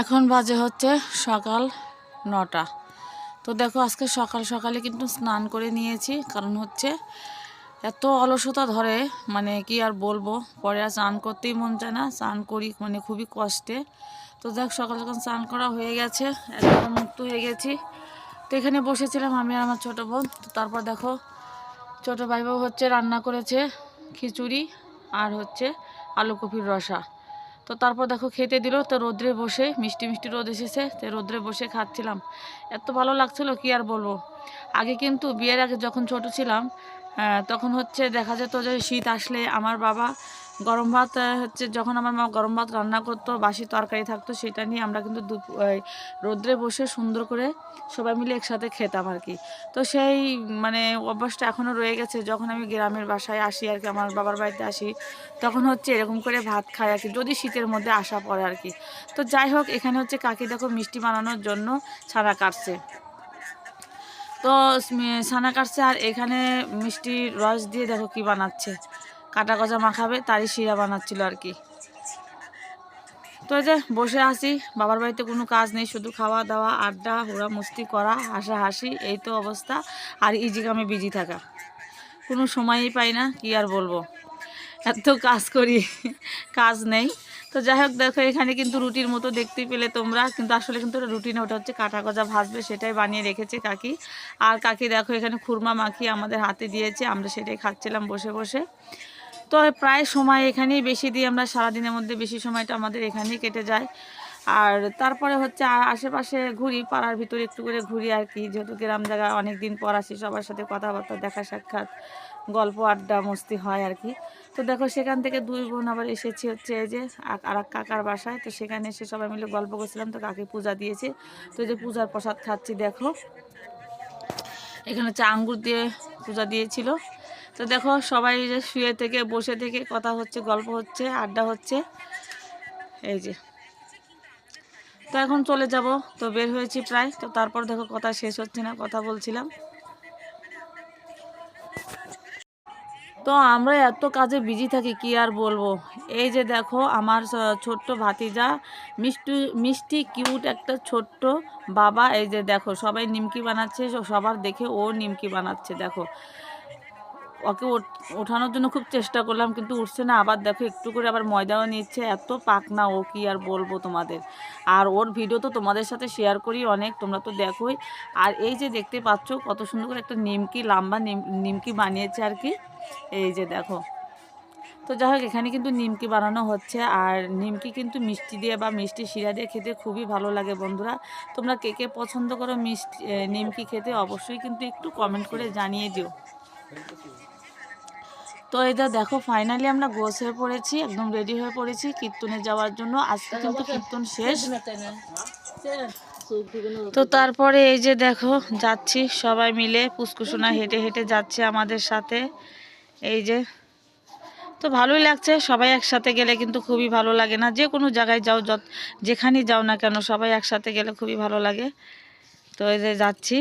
এখন বাজে হচ্ছে সকাল নটা। তো দেখো আজকে সকাল সকালে কিন্তু স্নান করে নিয়েছি, কারণ হচ্ছে এত অলসতা ধরে মানে কি আর বলব, পরে আর স্নান করতেই মন চায় না, স্নান করি মানে খুবই কষ্টে। তো দেখ, সকাল সকাল স্নান করা হয়ে গেছে একদম মুক্ত হয়ে গেছি। তো এখানে বসেছিলাম আমি আর আমার ছোটো বোন, তো তারপর দেখো ছোটো ভাইবাবু হচ্ছে রান্না করেছে খিচুড়ি আর হচ্ছে আলু কপির রসা। তো তারপর দেখো খেতে দিল, তো রোদ্রে বসে, মিষ্টি মিষ্টি রোদ এসেছে, তো রোদ্রে বসে খাচ্ছিলাম। এত ভালো লাগছিল, কি আর বলব? আগে কিন্তু বিয়ের আগে যখন ছোট ছিলাম তখন হচ্ছে দেখা যেত যে শীত আসলে আমার বাবা গরম ভাত হচ্ছে যখন আমার মা গরম ভাত রান্না করতো, বাসি তরকারি থাকতো, সেটা নিয়ে আমরা কিন্তু রোদ্রে বসে সুন্দর করে সবাই মিলে একসাথে খেতাম আর কি। তো সেই মানে অভ্যাসটা এখনও রয়ে গেছে। যখন আমি গ্রামের বাসায় আসি আর কি, আমার বাবার বাড়িতে আসি, তখন হচ্ছে এরকম করে ভাত খাই আর কি, যদি শীতের মধ্যে আসা পড়ে আর কি। তো যাই হোক, এখানে হচ্ছে কাকি দেখো মিষ্টি বানানোর জন্য ছানা কাটছে। তো ছানা কাটছে আর এখানে মিষ্টি রস দিয়ে দেখো কি বানাচ্ছে। কাটা গজা মাখাবে, তারই শিরা বানাচ্ছিল আর কি। তো যে বসে আছি, বাবার বাড়িতে কোনো কাজ নেই, শুধু খাওয়া দাওয়া, আড্ডা, হুড়া মুস্তি করা হাসা হাসি এই তো অবস্থা। আর ইজি কামে বিজি থাকা। কোনো সময়ই পাই না, কি আর বলব। এত কাজ করি, কাজ নেই। তো যাই হোক, দেখো, এখানে কিন্তু রুটির মতো দেখতেই পেলে তোমরা। কিন্তু আসলে কিন্তু ওটা রুটি না ওটা হচ্ছে কাটা গজা ভাজবে, সেটাই বানিয়ে রেখেছে কাকি। আর কাকি দেখো, এখানে খুরমা মাখি আমাদের হাতে দিয়েছে, আমরা সেটাই খাচ্ছিলাম বসে বসে। তো প্রায় সময় এখানেই বেশি দিই, আমরা সারাদিনের মধ্যে বেশি সময়টা আমাদের এখানেই কেটে যায়। আর তারপরে হচ্ছে আ- আশেপাশে ঘুরি, পাড়ার ভিতরে একটু করে ঘুরি আর কি। যেহেতু গ্রাম জায়গা অনেক দিন পর আসি সবার সাথে কথাবার্তা, দেখা সাক্ষাৎ, গল্প, আড্ডা, মস্তি হয় আর কি। তো দেখো সেখান থেকে দুই বোন আবার এসেছি হচ্ছে এই যে আর এক কাকার বাসায়। তো সেখানে এসে সবাই মিলে গল্প করছিলাম, তো কাকে পূজা দিয়েছে। তো যে পূজার প্রসাদ খাচ্ছি, দেখো। এখানে হচ্ছে আঙ্গুর দিয়ে পূজা দিয়েছিল। তো দেখো সবাই যে শুয়ে থেকে, বসে থেকে কথা হচ্ছে, গল্প হচ্ছে, আড্ডা হচ্ছে। এই যে। তো এখন চলে যাব। তো বের হয়েছি প্রায়। তো তারপর দেখো কথা শেষ হচ্ছে না, কথা বলছিলাম। তো আমরা এত কাজে বিজি থাকি, কি আর বলব? এই যে দেখো আমার ছোট্ট ভাতিজা, মিষ্টি মিষ্টি, কিউট একটা ছোট্ট বাবা। এই যে দেখো সবাই নিমকি বানাচ্ছে সবার দেখে ও নিমকি বানাচ্ছে, দেখো। ওকে ওঠ- ওঠানোর জন্য খুব চেষ্টা করলাম, কিন্তু উঠছে না। আবার দেখো, একটু করে আবার ময়দাও নিচ্ছে। এত পাকনা, ও কি আর বলব তোমাদের? আর ওর ভিডিও তো তোমাদের সাথে শেয়ার করি অনেক, তোমরা তো দেখোই। আর এই যে দেখতে পাচ্ছ, কত সুন্দর করে একটা নিমকি, লম্বা নিম- নিমকি বানিয়েছে আর কি। এই যে দেখো। তো যাই হোক, এখানে কিন্তু নিমকি বানানো হচ্ছে। আর নিমকি কিন্তু মিষ্টি দিয়ে বা মিষ্টি শিরা দিয়ে খেতে খুবই ভালো লাগে বন্ধুরা। তোমরা কে কে পছন্দ করো মিষ্টি নিমকি খেতে, অবশ্যই কিন্তু একটু কমেন্ট করে জানিয়ে দিও। তো এটা দেখো ফাইনালি আমরা গোছ হয়ে পড়েছি, একদম রেডি হয়ে পড়েছি কীর্তনে যাওয়ার জন্য। আজকে কিন্তু কীর্তন শেষ। তো তারপরে এই যে দেখো, যাচ্ছি সবাই মিলে, পুষ্কুসোনা হেঁটে হেঁটে যাচ্ছে আমাদের সাথে। এই যে, তো ভালোই লাগছে, সবাই একসাথে গেলে কিন্তু খুবই ভালো লাগে না। যে কোনো জায়গায় যাও, যত যেখানেই যাও না কেন, সবাই একসাথে গেলে খুবই ভালো লাগে। তো এই যে যাচ্ছি।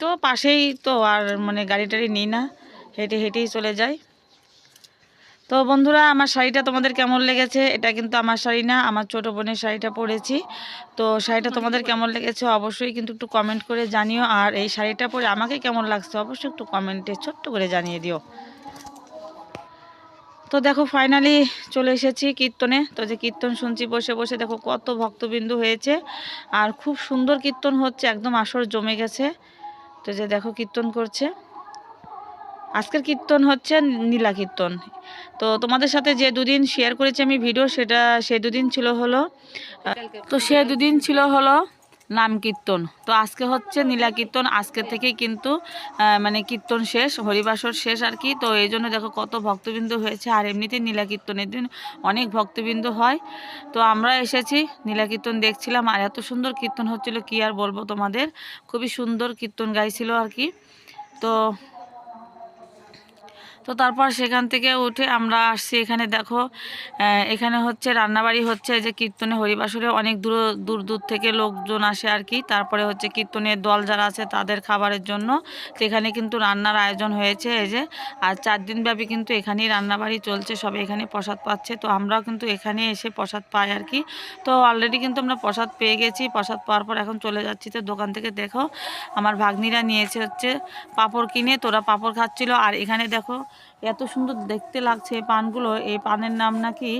তো পাশেই তো আর মানে গাড়ি টাড়ি নিই না। হেঁটে হেঁটেই চলে যাই। তো বন্ধুরা, আমার শাড়িটা তোমাদের কেমন লেগেছে? এটা কিন্তু আমার শাড়ি না, আমার ছোট বোনের শাড়িটা পরেছি। তো শাড়িটা তোমাদের কেমন লেগেছে অবশ্যই কিন্তু একটু কমেন্ট করে জানিও। আর এই শাড়িটা পরে আমাকে কেমন লাগছে অবশ্যই একটু কমেন্টে ছোট্ট করে জানিয়ে দিও। তো দেখো ফাইনালি চলে এসেছি কীর্তনে। তো যে কীর্তন শুনছি, বসে বসে দেখো কত ভক্তবিন্দু হয়েছে। আর খুব সুন্দর কীর্তন হচ্ছে, একদম আসর জমে গেছে। তো যে দেখো কীর্তন করছে। আজকের কীর্তন হচ্ছে নীলা কীর্তন। তো তোমাদের সাথে যে দুদিন শেয়ার করেছি আমি ভিডিও সেটা, সে দুদিন ছিল হলো তো সে দুদিন ছিল হলো নাম কীর্তন। তো আজকে হচ্ছে নীলা কীর্তন, আজকে থেকেই কিন্তু মানে কীর্তন শেষ, হরিবাসর শেষ আর কি। তো এই জন্য দেখো কত ভক্তবৃন্দ হয়েছে, আর এমনিতে নীলা কীর্তনের দিন অনেক ভক্তবৃন্দ হয়। তো আমরা এসেছি, নীলা কীর্তন দেখছিলাম, আর এত সুন্দর কীর্তন হচ্ছিল, কি আর বলব তোমাদের? খুবই সুন্দর কীর্তন গাইছিল আর কি। তো তো তারপর সেখান থেকে উঠে আমরা আসছি এখানে, দেখো এখানে হচ্ছে রান্নাবাড়ি হচ্ছে যে কীর্তনে হরিবাসরে অনেক দূর দূর দূর থেকে লোকজন আসে আর কি। তারপরে হচ্ছে কীর্তনের দল যারা আছে তাদের খাবারের জন্য। তো এখানে কিন্তু রান্নার আয়োজন হয়েছে, এই যে। আর চার দিন ব্যাপী কিন্তু এখানেই রান্নাবাড়ি চলছে, সব এখানে প্রসাদ পাচ্ছে। তো আমরাও কিন্তু এখানে এসে প্রসাদ পাই আর কি। তো অলরেডি কিন্তু আমরা প্রসাদ পেয়ে গেছি, প্রসাদ পাওয়ার পর এখন চলে যাচ্ছি। তো দোকান থেকে দেখো, আমার ভাগ্নিরা নিয়েছে হচ্ছে পাপড় কিনে, তোরা পাঁপড় খাচ্ছিল। আর এখানে দেখো এত সুন্দর দেখতে লাগছে এই পানগুলো। এই পানের নাম নাকি?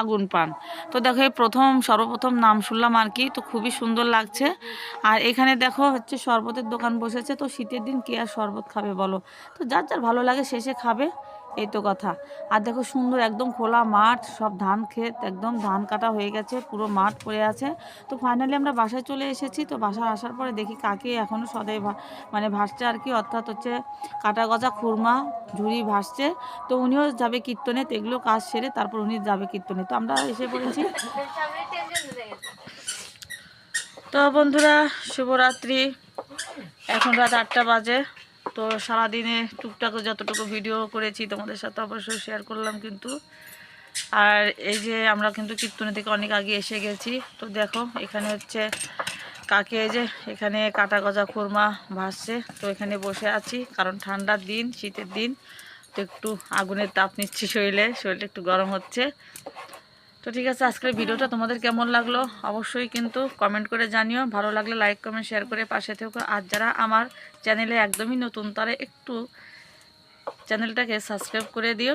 আগুন পান। তো দেখো, এই প্রথম, সর্বপ্রথম নাম শুনলাম আর কি, তো খুবই সুন্দর লাগছে। আর এখানে দেখো, হচ্ছে শরবতের দোকান বসেছে, তো শীতের দিন কে আর শরবত খাবে বলো? তো যার যার ভালো লাগে শেষে খাবে। এই তো কথা। আর দেখো সুন্দর একদম খোলা মাঠ, সব ধান ক্ষেত, একদম ধান কাটা হয়ে গেছে, পুরো মাঠ পড়ে আছে। তো ফাইনালি আমরা বাসায় চলে এসেছি, তো বাসায় আসার পরে দেখি কাকে এখনও সদাই মানে ভাসছে আর কি, অর্থাৎ হচ্ছে কাটা গজা খুরমা, ঝুড়ি ভাসছে। তো উনিও যাবে কীর্তনে, তো এগুলো কাজ সেরে তারপর উনি যাবে কীর্তনে। তো আমরা এসে পড়েছি। তো বন্ধুরা, শুভরাত্রি। এখন রাত আটটা বাজে। তো সারাদিনে টুকটাক যতটুকু ভিডিও করেছি তোমাদের সাথে অবশ্যই শেয়ার করলাম কিন্তু। আর এই যে আমরা কিন্তু কীর্তনে থেকে অনেক আগে এসে গেছি। তো দেখো, এখানে হচ্ছে কাকে যে, এখানে কাটা গজা খুরমা ভাসছে। তো এখানে বসে আছি, কারণ ঠান্ডার দিন, শীতের দিন। তো একটু আগুনের তাপ নিচ্ছি শরীরে, শরীরটা একটু গরম হচ্ছে। তো ঠিক আছে, আজকের ভিডিওটা তোমাদের কেমন লাগল? অবশ্যই কিন্তু কমেন্ট করে জানিও। ভালো লাগলে লাইক কমেন্ট শেয়ার করে পাশে থেকো। আর যারা আমার চ্যানেলে একদমই নতুন, তারা একটু চ্যানেলটাকে সাবস্ক্রাইব করে দিও।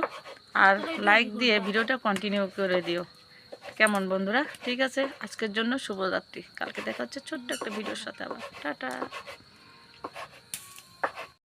আর লাইক দিয়ে ভিডিওটা কন্টিনিউ করে দিও। কেমন বন্ধুরা? ঠিক আছে, আজকের জন্য শুভরাত্রি। কালকে দেখা হচ্ছে ছোট্ট একটা ভিডিওর সাথে আবার। টাটা।